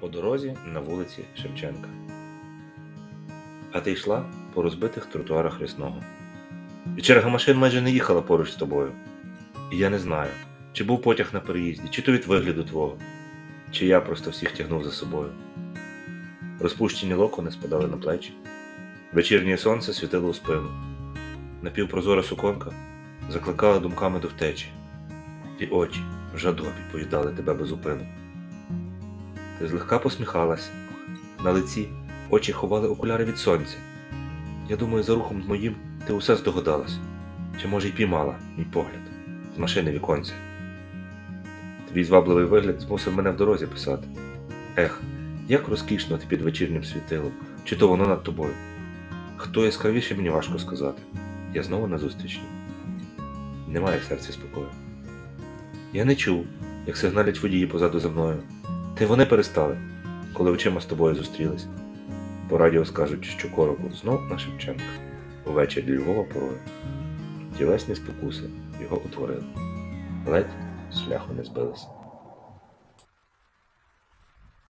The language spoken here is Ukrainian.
по дорозі на вулиці Шевченка. А ти йшла по розбитих тротуарах лісного. І черга машин майже не їхала поруч з тобою. І я не знаю, чи був потяг на переїзді, чи то від вигляду твого, чи я просто всіх тягнув за собою. Розпущені локони спадали на плечі, вечірнє сонце світило у спину, напівпрозора суконка закликала думками до втечі, і очі в жадобі поїдали тебе без упину. Злегка посміхалась, на лиці очі ховали окуляри від сонця. Я думаю, за рухом моїм ти усе здогадалась, чи може й піймала мій погляд з машини віконця. Твій звабливий вигляд змусив мене в дорозі писати. Ех, як розкішно ти під вечірнім світилом, чи то воно над тобою. Хто яскравіше, мені важко сказати. Я знову на зустрічі. Немає в серці спокою. Я не чув, як сигналять водії позаду за мною. Та й вони перестали, коли очима з тобою зустрілись. По радіо скажуть, що коробу знов на Шевченка. Увечері Львова порою. Тілесні спокуси його утворили. Ледь шляху не збилися.